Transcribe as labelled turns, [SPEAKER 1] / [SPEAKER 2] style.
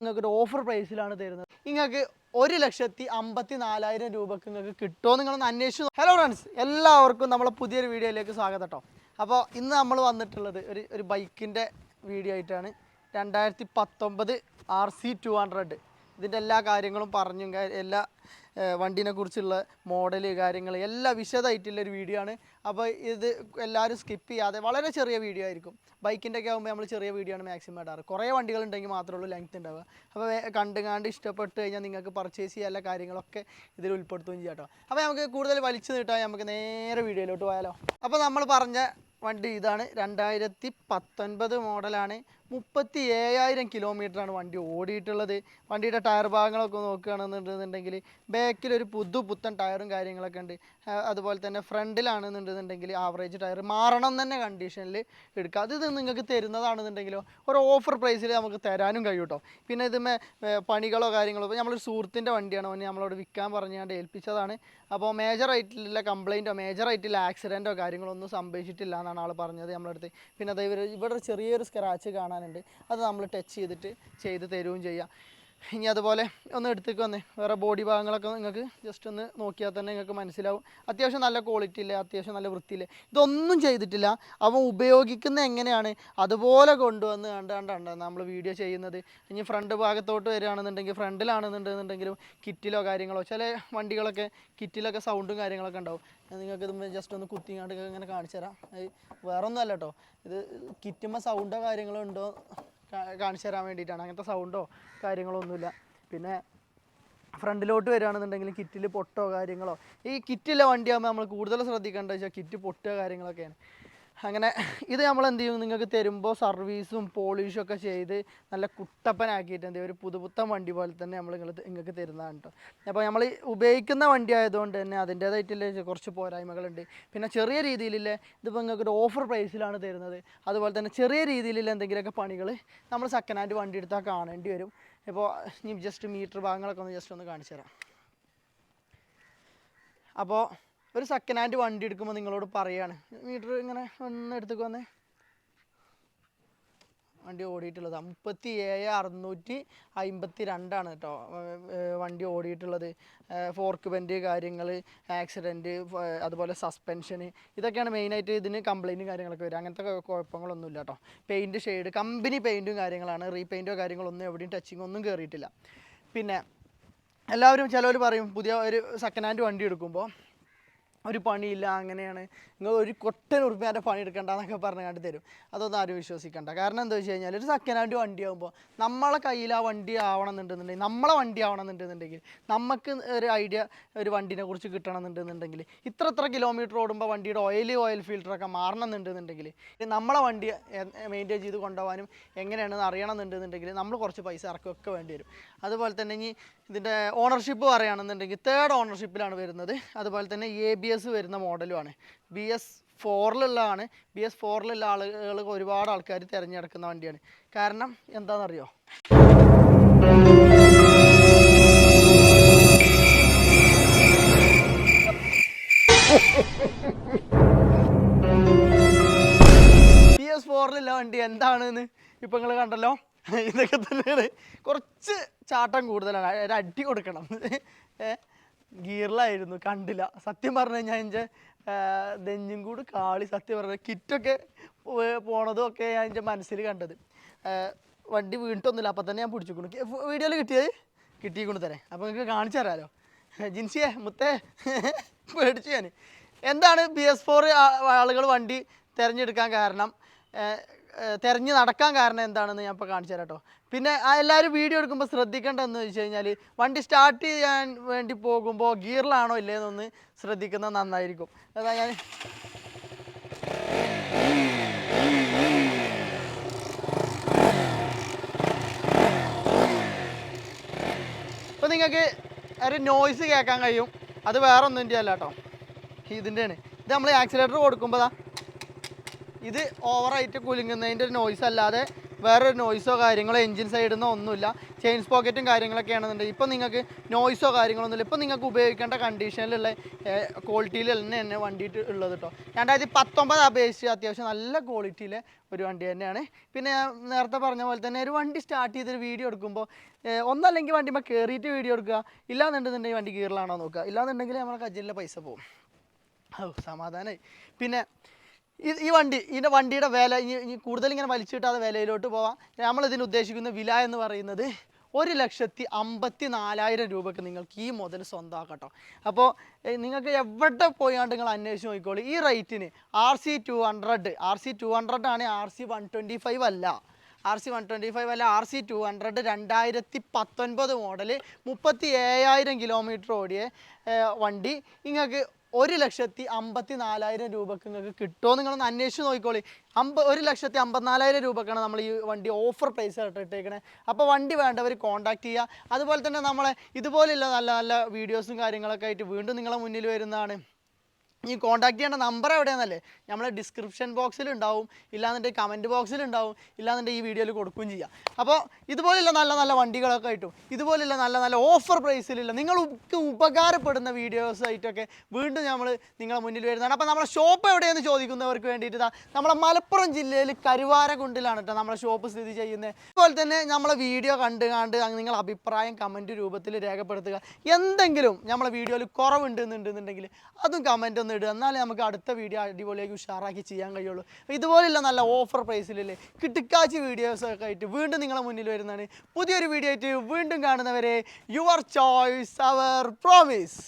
[SPEAKER 1] നിങ്ങൾക്ക് ഓഫർ പ്രൈസിലാണ് തരുന്നത്. നിങ്ങൾക്ക് ഒരു ലക്ഷത്തി അമ്പത്തി നാലായിരം രൂപക്ക് നിങ്ങൾക്ക് കിട്ടുമോ നിങ്ങളൊന്ന് അന്വേഷിച്ചു ഹലോ ഫ്രണ്ട്സ് എല്ലാവർക്കും നമ്മളെ പുതിയൊരു വീഡിയോയിലേക്ക് സ്വാഗതം കേട്ടോ അപ്പോൾ ഇന്ന് നമ്മൾ വന്നിട്ടുള്ളത് ഒരു ഒരു ബൈക്കിന്റെ വീഡിയോ ആയിട്ടാണ്. രണ്ടായിരത്തി പത്തൊമ്പത് ആർ സി ടു ഹൺഡ്രഡ് ഇതിന്റെ എല്ലാ കാര്യങ്ങളും പറഞ്ഞും എല്ലാ വണ്ടീനെ കുറിച്ചുള്ള മോഡൽ കാര്യങ്ങൾ എല്ലാം വിശദമായിട്ടുള്ള ഒരു വീഡിയോ ആണ്. അപ്പോൾ ഇത് എല്ലാവരും സ്കിപ്പ് ചെയ്യാതെ വളരെ ചെറിയ വീഡിയോ ആയിരിക്കും. ബൈക്കിന്റെ ഒക്കെ ആകുമ്പോൾ നമ്മൾ ചെറിയ വീഡിയോ ആണ് മാക്സിമം ഇടാറ്. കുറേ വണ്ടികൾ ഉണ്ടെങ്കിൽ മാത്രമേ ഉള്ളൂ ലെങ്ത് ഉണ്ടാവുക അപ്പോൾ കണ്ടുകാണ്ട് കണ്ട് കണ്ട് ഇഷ്ടപ്പെട്ട് കഴിഞ്ഞാൽ നിങ്ങൾക്ക് പർച്ചേസ് ചെയ്യാൻ എല്ലാ കാര്യങ്ങളൊക്കെ ഇതിൽ ഉൾപ്പെടുത്തുകയും ചെയ്യാം കേട്ടോ അപ്പോൾ നമുക്ക് കൂടുതൽ വലിച്ചു നീട്ടാൻ നമുക്ക് നേരെ വീഡിയോയിലോട്ട് പോയാലോ. അപ്പോൾ നമ്മൾ പറഞ്ഞ വണ്ടി ഇതാണ്. രണ്ടായിരത്തി പത്തൊൻപത് മോഡലാണ് മുപ്പത്തി ഏഴായിരം കിലോമീറ്ററാണ് വണ്ടി ഓടിയിട്ടുള്ളത്. വണ്ടിയുടെ ടയർ ഭാഗങ്ങളൊക്കെ നോക്കുകയാണെന്നുണ്ടെന്നുണ്ടെങ്കിൽ ബാക്കിലൊരു പുതു പുത്തൻ ടയറും കാര്യങ്ങളൊക്കെ ഉണ്ട്. അതുപോലെ തന്നെ ഫ്രണ്ടിലാണെന്നുണ്ടെന്നുണ്ടെങ്കിൽ ആവറേജ് ടയർ മാറണം തന്നെ കണ്ടീഷനിൽ എടുക്കുക. അത് നിങ്ങൾക്ക് തരുന്നതാണെന്നുണ്ടെങ്കിലോ ഒരു ഓഫർ പ്രൈസിൽ നമുക്ക് തരാനും കഴിയും കേട്ടോ പിന്നെ ഇതുമേ പണികളോ കാര്യങ്ങളോ ഇപ്പോൾ നമ്മളൊരു സുഹൃത്തിന്റെ വണ്ടിയാണ്. അവന് നമ്മളോട് വിൽക്കാൻ പറഞ്ഞുകൊണ്ട് ഏൽപ്പിച്ചതാണ്. അപ്പോൾ മേജർ ആയിട്ടുള്ള കംപ്ലൈന്റോ മേജർ ആക്സിഡന്റോ കാര്യങ്ങളോ ഒന്നും സംഭവിച്ചിട്ടില്ല എന്നാണ് ആൾ പറഞ്ഞത് നമ്മളടുത്ത് പിന്നെ അത് ഇവർ ഇവിടെ ചെറിയൊരു സ്ക്രാച്ച് കാണാനുണ്ട് അത് നമ്മൾ ടച്ച് ചെയ്തിട്ട് ചെയ്ത് തരുകയും ചെയ്യാം. ഇനി അതുപോലെ ഒന്ന് എടുത്തേക്ക് വന്നേ. വേറെ ബോഡി ഭാഗങ്ങളൊക്കെ നിങ്ങൾക്ക് ജസ്റ്റ് ഒന്ന് നോക്കിയാൽ തന്നെ നിങ്ങൾക്ക് മനസ്സിലാവും. അത്യാവശ്യം നല്ല ക്വാളിറ്റി ഇല്ല? അത്യാവശ്യം നല്ല വൃത്തിയില്ലേ? ഇതൊന്നും ചെയ്തിട്ടില്ല. അവൻ ഉപയോഗിക്കുന്ന എങ്ങനെയാണ്? അതുപോലെ കൊണ്ടുവന്ന് കണ്ട് കണ്ടാണ് നമ്മൾ വീഡിയോ ചെയ്യുന്നത്. ഇനി ഫ്രണ്ട് ഭാഗത്തോട്ട് വരികയാണെന്നുണ്ടെങ്കിൽ ഫ്രണ്ടിലാണെന്നുണ്ടെന്നുണ്ടെങ്കിലും കിറ്റിലോ കാര്യങ്ങളോ ചില വണ്ടികളൊക്കെ കിറ്റിലൊക്കെ സൗണ്ടും കാര്യങ്ങളൊക്കെ ഉണ്ടാവും. നിങ്ങൾക്ക് ഇത് ജസ്റ്റ് ഒന്ന് കുത്തിങ്ങാണ്ട് ഇങ്ങനെ കാണിച്ചു തരാം അത് വേറെ ഒന്നും അല്ല കേട്ടോ ഇത് കിറ്റുമ്പോൾ സൗണ്ടോ കാര്യങ്ങളോ ഉണ്ടോ? കാണിച്ചു തരാൻ വേണ്ടിയിട്ടാണ്. അങ്ങനത്തെ സൗണ്ടോ കാര്യങ്ങളോ ഒന്നുമില്ല പിന്നെ ഫ്രണ്ടിലോട്ട് വരികയാണെന്നുണ്ടെങ്കിൽ കിറ്റിൽ പൊട്ടോ കാര്യങ്ങളോ? ഈ കിറ്റിലെ വണ്ടിയാകുമ്പോൾ നമ്മൾ കൂടുതൽ ശ്രദ്ധിക്കേണ്ടത് വെച്ചാൽ കിറ്റ് പൊട്ടുക കാര്യങ്ങളൊക്കെയാണ്. അങ്ങനെ ഇത് നമ്മൾ എന്ത് ചെയ്യും നിങ്ങൾക്ക് തരുമ്പോൾ സർവീസും പോളിഷും ഒക്കെ ചെയ്ത് നല്ല കുട്ടപ്പനാക്കിയിട്ട് എന്ത് ചെയ്യും ഒരു പുതുപുത്തൻ വണ്ടി പോലെ തന്നെ നമ്മൾ നിങ്ങൾ നിങ്ങൾക്ക് തരുന്നതാണ് കേട്ടോ അപ്പോൾ നമ്മൾ ഉപയോഗിക്കുന്ന വണ്ടി ആയതുകൊണ്ട് തന്നെ അതിന്റേതായിട്ടുള്ള കുറച്ച് പോരായ്മകളുണ്ട്. പിന്നെ ചെറിയ രീതിയിലുള്ള ഇതിപ്പോൾ നിങ്ങൾക്ക് ഒരു ഓഫർ പ്രൈസിലാണ് തരുന്നത്. അതുപോലെ തന്നെ ചെറിയ രീതിയിലുള്ള എന്തെങ്കിലുമൊക്കെ പണികൾ നമ്മൾ സെക്കൻഡ് ഹാൻഡ് വണ്ടി എടുത്താൽ കാണേണ്ടി വരും. ഇപ്പോൾ ജസ്റ്റ് മീറ്റർ ഭാഗങ്ങളൊക്കെ ഒന്ന് ജസ്റ്റ് ഒന്ന് കാണിച്ചു തരാം. അപ്പോൾ ഒരു സെക്കൻഡ് ഹാൻഡ് വണ്ടി എടുക്കുമ്പോൾ നിങ്ങളോട് പറയാണ് മീറ്റർ ഇങ്ങനെ ഒന്ന് എടുത്തേക്ക് വന്നേ. വണ്ടി ഓടിയിട്ടുള്ളത് മുപ്പത്തി ഏഴ് അറുന്നൂറ്റി അമ്പത്തി രണ്ടാണ് കേട്ടോ വണ്ടി ഓടിയിട്ടുള്ളത്. ഫോർക്ക് ബെൻഡ് കാര്യങ്ങൾ ആക്സിഡന്റ് അതുപോലെ സസ്പെൻഷന് ഇതൊക്കെയാണ് മെയിനായിട്ട് ഇതിന് കംപ്ലൈന്റും കാര്യങ്ങളൊക്കെ വരും അങ്ങനത്തെ കുഴപ്പങ്ങളൊന്നും കുഴപ്പങ്ങളൊന്നുമില്ല കേട്ടോ. പെയിന്റ് ഷെയ്ഡ് കമ്പനി പെയിന്റും കാര്യങ്ങളാണ്. റീപെയിന്റോ കാര്യങ്ങളൊന്നും എവിടെയും ടച്ചിങ് ഒന്നും കയറിയിട്ടില്ല പിന്നെ എല്ലാവരും ചിലവർ പറയും പുതിയ ഒരു സെക്കൻഡ് ഹാൻഡ് വണ്ടി എടുക്കുമ്പോൾ ഒരു പണിയില്ല അങ്ങനെയാണ്. നിങ്ങൾ ഒരു കൊട്ടൻ ഉറുപ്പ്യാന്റെ പണി എടുക്കണ്ടെന്നൊക്കെ പറഞ്ഞ് കണ്ട് തരും. അതൊന്നും ആരും വിശ്വസിക്കണ്ട. കാരണം എന്താ വെച്ച് കഴിഞ്ഞാൽ ഒരു സെക്കൻഡ് ഹാൻഡ് വണ്ടി ആകുമ്പോൾ നമ്മളെ കയ്യിൽ ആ വണ്ടി ആവണമെന്നുണ്ടെന്നുണ്ടെങ്കിൽ നമ്മളെ വണ്ടി ആവണമെന്നുണ്ടെന്നുണ്ടെങ്കിൽ നമുക്ക് ഒരു ഐഡിയ ഒരു വണ്ടിനെ കുറിച്ച് കിട്ടണമെന്നുണ്ടെന്നുണ്ടെങ്കിൽ ഇത്ര ഇത്ര കിലോമീറ്റർ ഓടുമ്പോൾ വണ്ടിയുടെ ഓയിൽ ഓയിൽ ഫിൽറ്ററൊക്കെ മാറണമെന്നുണ്ടെന്നുണ്ടെങ്കിൽ നമ്മളെ വണ്ടി മെയിന്റെയിൻ ചെയ്ത് കൊണ്ടുപോകാനും എങ്ങനെയാണെന്ന് അറിയണമെന്നുണ്ടെന്നുണ്ടെങ്കിൽ നമ്മൾ കുറച്ച് പൈസ ഇറക്കുകയൊക്കെ വേണ്ടി വരും. അതുപോലെ തന്നെ ഇനി ഇതിന്റെ ഓണർഷിപ്പ് പറയുകയാണെന്നുണ്ടെങ്കിൽ തേർഡ് ഓണർഷിപ്പിലാണ് വരുന്നത്. അതുപോലെ തന്നെ എ ബി എസ് വരുന്ന മോഡലുമാണ് ബി എസ് ഫോറിലുള്ളതാണ് ബി എസ് ഫോറിലുള്ള ആളുകൾ ഒരുപാട് ആൾക്കാർ തിരഞ്ഞെടുക്കുന്ന വണ്ടിയാണ്. കാരണം എന്താണെന്നറിയോ? ബി എസ് ഫോറിലുള്ള വണ്ടി എന്താണെന്ന് ഇപ്പം നിങ്ങൾ കണ്ടല്ലോ? ഇതൊക്കെ തന്നെയാണ്. കുറച്ച് ചാട്ടം കൂടുതലാണ്. ഒരു അടി കൊടുക്കണം. ഗിയറിലായിരുന്നു കണ്ടില്ല. സത്യം പറഞ്ഞു കഴിഞ്ഞാൽ എന്റെ നെഞ്ഞും കൂടി കാളി സത്യം പറഞ്ഞ കിറ്റൊക്കെ പോണതും ഒക്കെ ഞാൻ എന്റെ മനസ്സിൽ കണ്ടത്. വണ്ടി വീണിട്ടൊന്നുമില്ല. അപ്പം തന്നെ ഞാൻ പിടിച്ചിക്കുന്നു വീഡിയോയിൽ കിട്ടിയത്? കിട്ടിയിക്കൊണ്ട് തരാം അപ്പോൾ നിങ്ങൾക്ക് കാണിച്ചു തരാമല്ലോ ജിൻസിയെ മുത്തേ പേടിച്ചു ഞാൻ എന്താണ് ബി എസ് ഫോർ ആളുകൾ വണ്ടി തിരഞ്ഞെടുക്കാൻ കാരണം? തിരഞ്ഞ് നടക്കാൻ കാരണം എന്താണെന്ന് ഞാൻ ഇപ്പോൾ കാണിച്ചു തരാം കേട്ടോ പിന്നെ എല്ലാവരും വീഡിയോ എടുക്കുമ്പോൾ ശ്രദ്ധിക്കേണ്ടതെന്ന് വെച്ച് കഴിഞ്ഞാൽ വണ്ടി സ്റ്റാർട്ട് ചെയ്യാൻ വേണ്ടി പോകുമ്പോൾ ഗിയറിലാണോ ഇല്ലേന്നൊന്ന് ശ്രദ്ധിക്കുന്നത് നന്നായിരിക്കും. അതാ ഞാൻ ഇപ്പം നിങ്ങൾക്ക് ഒരു നോയ്സ് കേൾക്കാൻ കഴിയും. അത് വേറെ ഒന്നും അല്ല കേട്ടോ. ഇതിന്റെയാണ്. ഇത് നമ്മൾ ആക്സിലേറ്റർ കൊടുക്കുമ്പോൾ ദാ ഇത് ഓവറായിട്ട് കുലുങ്ങുന്നതിന്റെ ഒരു നോയ്സ് അല്ലാതെ വേറൊരു നോയ്സോ കാര്യങ്ങളോ എഞ്ചിൻ സൈഡിൽ നിന്നോ ഒന്നുമില്ല. ചെയിൻ പോക്കറ്റും കാര്യങ്ങളൊക്കെ ആണെന്നുണ്ടെങ്കിൽ നിങ്ങൾക്ക് നോയ്സോ കാര്യങ്ങളൊന്നുമില്ല ഇപ്പോൾ നിങ്ങൾക്ക് ഉപയോഗിക്കേണ്ട കണ്ടീഷനിലുള്ള ക്വാളിറ്റിയിൽ തന്നെ തന്നെ വണ്ടി ഉള്ളത് കേട്ടോ രണ്ടായിരത്തി പത്തൊമ്പത് അപേക്ഷിച്ച് അത്യാവശ്യം നല്ല ക്വാളിറ്റിയിലെ ഒരു വണ്ടി തന്നെയാണ്. പിന്നെ ഞാൻ നേരത്തെ പറഞ്ഞ പോലെ തന്നെ ഒരു വണ്ടി സ്റ്റാർട്ട് ചെയ്തൊരു വീഡിയോ എടുക്കുമ്പോൾ ഒന്നല്ലെങ്കിൽ വണ്ടി വണ്ടിമ്മ കയറിയിട്ട് വീഡിയോ എടുക്കുക. ഇല്ലാന്നുണ്ടെന്നുണ്ടെങ്കിൽ വണ്ടി കീറിലാണോ നോക്കുക. ഇല്ലാന്നുണ്ടെങ്കിൽ നമ്മളെ കജ്ജിലെ പൈസ പോകും സമാധാനമായി പിന്നെ ഈ വണ്ടി ഇതിന്റെ വണ്ടിയുടെ വില ഇനി കൂടുതൽ ഇങ്ങനെ വലിച്ചിട്ടാതെ വിലയിലോട്ട് പോവാം. നമ്മളിതിന് ഉദ്ദേശിക്കുന്ന വില എന്ന് പറയുന്നത് ഒരു ലക്ഷത്തി അമ്പത്തി നാലായിരം രൂപയ്ക്ക് നിങ്ങൾക്ക് ഈ മുതൽ സ്വന്തമാക്കട്ടോ. അപ്പോൾ നിങ്ങൾക്ക് എവിടെ പോയാണ്ട് നിങ്ങൾ അന്വേഷിച്ച് നോക്കിക്കോളൂ. ഈ റേറ്റിന് R C two hundred R C two hundred ആണ് R C one twenty five അല്ല. R C one twenty five അല്ല ആർ സി ടു ഹൺഡ്രഡ് രണ്ടായിരത്തി പത്തൊൻപത് മോഡൽ മുപ്പത്തി ഏഴായിരം കിലോമീറ്റർ ഓടിയ വണ്ടി നിങ്ങൾക്ക് ഒരു ലക്ഷത്തി അമ്പത്തി നാലായിരം രൂപക്ക് നിങ്ങൾക്ക് കിട്ടുമോ നിങ്ങളൊന്ന് അന്വേഷിച്ച് നോക്കിക്കോളി. അമ്പ ഒരു ലക്ഷത്തി അമ്പത്തിനാലായിരം രൂപക്കാണ് നമ്മൾ ഈ വണ്ടി ഓഫർ പ്രൈസ് ആയിട്ട് അപ്പോൾ വണ്ടി വേണ്ടവർ കോൺടാക്ട് ചെയ്യുക. അതുപോലെ തന്നെ നമ്മളെ ഇതുപോലെയുള്ള നല്ല നല്ല വീഡിയോസും കാര്യങ്ങളൊക്കെ ആയിട്ട് വീണ്ടും നിങ്ങളെ മുന്നിൽ വരുന്നതാണ്. ഈ കോൺടാക്ട് ചെയ്യേണ്ട നമ്പർ എവിടെയാണെന്നല്ലേ നമ്മളെ ഡിസ്ക്രിപ്ഷൻ ബോക്സിൽ ഉണ്ടാവും ഇല്ലാന്നുണ്ടെങ്കിൽ കമന്റ് ബോക്സിൽ ഉണ്ടാവും ഇല്ലാന്നുണ്ടെങ്കിൽ ഈ വീഡിയോയിൽ കൊടുക്കുകയും ചെയ്യാം. അപ്പോൾ ഇതുപോലെയുള്ള നല്ല നല്ല വണ്ടികളൊക്കെ ആയിട്ടും ഇതുപോലെയുള്ള നല്ല നല്ല ഓഫർ പ്രൈസിലുള്ള നിങ്ങൾക്ക് ഉപകാരപ്പെടുന്ന വീഡിയോസ് ആയിട്ടൊക്കെ വീണ്ടും നമ്മൾ നിങ്ങളെ മുന്നിൽ വരുന്നതാണ്. അപ്പോൾ നമ്മുടെ ഷോപ്പ് എവിടെയെന്ന് ചോദിക്കുന്നവർക്ക് വേണ്ടിയിട്ട് നമ്മുടെ മലപ്പുറം ജില്ലയിൽ കരുവാരകുണ്ടിലാണ് കേട്ടോ നമ്മുടെ ഷോപ്പ് സ്ഥിതി ചെയ്യുന്നത് അതുപോലെ തന്നെ നമ്മളെ വീഡിയോ കണ്ട് കണ്ട് നിങ്ങൾ അഭിപ്രായം കമന്റ് രൂപത്തിൽ രേഖപ്പെടുത്തുക. എന്തെങ്കിലും നമ്മളെ വീഡിയോയിൽ കുറവുണ്ടെന്നുണ്ടെന്നുണ്ടെങ്കിൽ അതും കമന്റ് ഒന്ന് ഇടുക എന്നാലേ നമുക്ക് അടുത്ത വീഡിയോ അടിപൊളിയാക്കി ഉഷാറാക്കി ചെയ്യാൻ കഴിയുള്ളൂ. അപ്പോൾ ഇതുപോലെയുള്ള നല്ല ഓഫർ പ്രൈസിലല്ലേ കിട്ടിക്കാച്ചി വീഡിയോസ് ഒക്കെ ആയിട്ട് വീണ്ടും നിങ്ങളെ മുന്നിൽ വരുന്നതാണ്. പുതിയൊരു വീഡിയോ ആയിട്ട് വീണ്ടും കാണുന്നവരെ യുവർ ചോയ്സ് അവർ പ്രോമിസ്